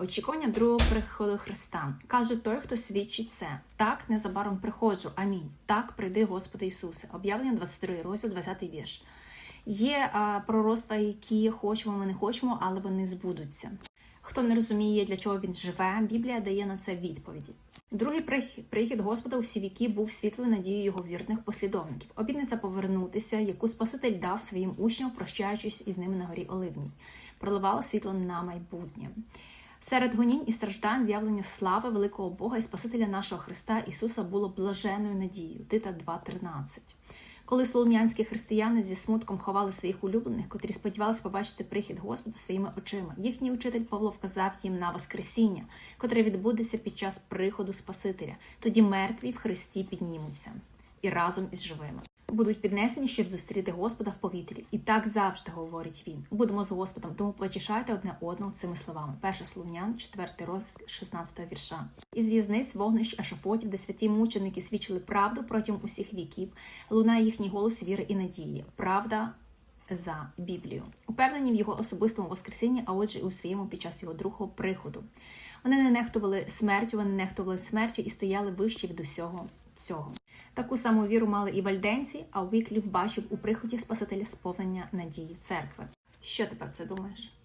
Очікування другого приходу Христа. Каже той, хто свідчить це. Так, незабаром приходжу. Амінь. Так, прийди, Господи Ісусе. Об'явлення 22 розділ, 20 вірш. Є а, пророцтва, які хочемо, ми не хочемо, але вони збудуться. Хто не розуміє, для чого він живе, Біблія дає на це відповіді. Другий прихід Господа у всі віки був світлою надією його вірних послідовників. Обітниця повернутися, яку Спаситель дав своїм учням, прощаючись із ними на горі Оливній, проливала світло на майбутнє. Серед гонінь і страждань з'явлення слави великого Бога і Спасителя нашого Христа Ісуса було блаженою надією. Тита 2.13. Коли солом'янські християни зі смутком ховали своїх улюблених, котрі сподівалися побачити прихід Господа своїми очима, їхній учитель Павло вказав їм на Воскресіння, котре відбудеться під час приходу Спасителя. Тоді мертві в Христі піднімуться і разом із живими. Будуть піднесені, щоб зустріти Господа в повітрі. І так завжди говорить він. Будемо з Господом, тому потішайте одне одного цими словами. Перша Солом'ян, 4 розділ 16 вірша. Із в'язниць вогнищ ешафотів, де святі мученики свідчили правду протягом усіх віків, лунає їхній голос віри і надії. Правда за Біблію, упевнені в його особистому воскресінні, а отже, і у своєму під час його другого приходу. Вони не нехтували смертю, вони нехтували смертю і стояли вище від усього цього. Таку саму віру мали і вальденці, а Віклів бачив у приході Спасителя сповнення надії церкви. Що ти про це думаєш?